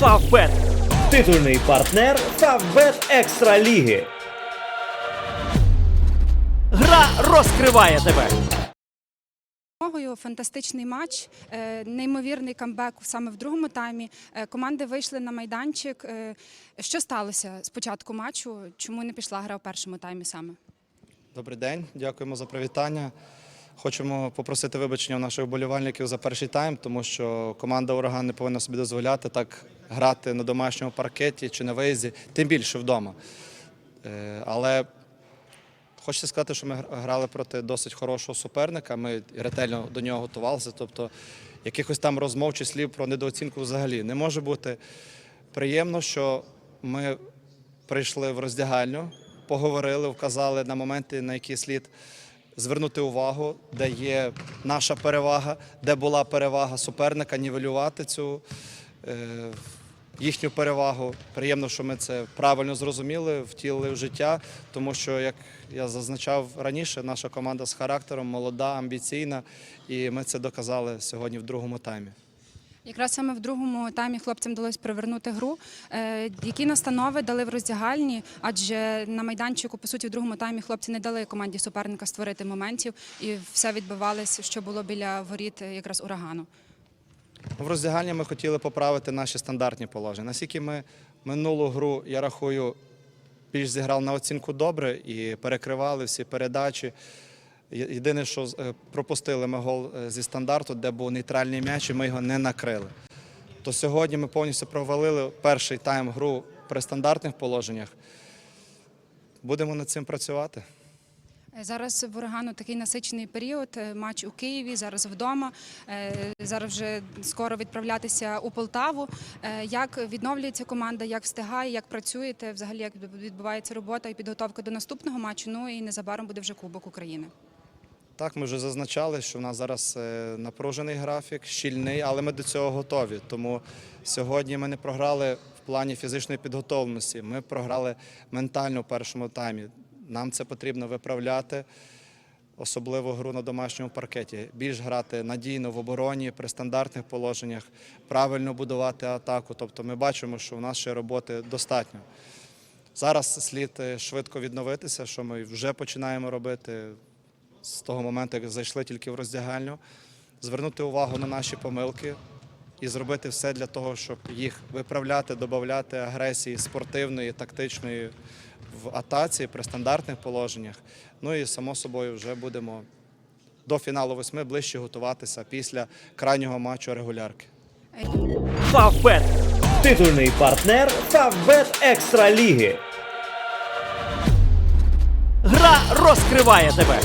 Фавбет. Титульний партнер Фавбет Екстра Ліги. Гра розкриває тебе. Фантастичний матч, е, неймовірний камбек саме в другому таймі. Е, Команди вийшли на майданчик. Е, Що сталося з початку матчу? Чому не пішла гра у першому таймі саме? Добрий день, дякуємо за привітання. Хочемо попросити вибачення у наших вболівальників за перший тайм, тому що команда Ураган не повинна собі дозволяти так грати на домашньому паркеті чи на виїзді, тим більше вдома. Е, Але хочеться сказати, що ми грали проти досить хорошого суперника. Ми ретельно до нього готувалися. Тобто якихось там розмов чи слів про недооцінку взагалі не може бути. Приємно, що ми прийшли в роздягальню, поговорили, вказали на моменти, на які слід звернути увагу, де є наша перевага, де була перевага суперника, нівелювати цю е, їхню перевагу. Приємно, що ми це правильно зрозуміли, втілили в життя, тому що, як я зазначав раніше, наша команда з характером молода, амбіційна, і ми це доказали сьогодні в другому таймі. Якраз саме в другому таймі хлопцям вдалося привернути гру. Е, Які настанови дали в роздягальні? Адже на майданчику, по суті, в другому таймі хлопці не дали команді суперника створити моментів, і все відбивалося, що було біля воріт е, якраз урагану. В роздягальні ми хотіли поправити наші стандартні положення. Наскільки ми минулу гру, я рахую, більш зіграли на оцінку добре і перекривали всі передачі. Єдине, що е, пропустили ми гол е, зі стандарту, де був нейтральний м'яч, і ми його не накрили. То сьогодні ми повністю провалили перший тайм гру при стандартних положеннях. Будемо над цим працювати. Е, Зараз в урагану такий насичений період. Матч у Києві, зараз вдома. Зараз вже скоро відправлятися у Полтаву. Як відновлюється команда, як встигає, як працюєте? Взагалі як відбувається робота і підготовка до наступного матчу? Ну і незабаром буде вже Кубок України. Так, ми вже зазначали, що в нас зараз е, напружений графік, щільний, але ми до цього готові. Тому сьогодні ми не програли в плані фізичної підготовленості. Ми програли ментально в першому таймі. Нам це потрібно виправляти, особливо гру на домашньому паркеті. Більш грати надійно в обороні при стандартних положеннях, правильно будувати атаку. Тобто ми бачимо, що в нас ще роботи достатньо. Зараз слід е, швидко відновитися, що ми вже починаємо робити з того моменту, як зайшли тільки в роздягальню, звернути увагу на наші помилки і зробити все для того, щоб їх виправляти, додати агресії спортивної, тактичної в атаці при стандартних положеннях. Ну і само собою вже будемо до фіналу восьми ближче готуватися після крайнього матчу регулярки. Фавбет. Титульний партнер Фавбет Екстра Ліги. Гра розкриває тебе.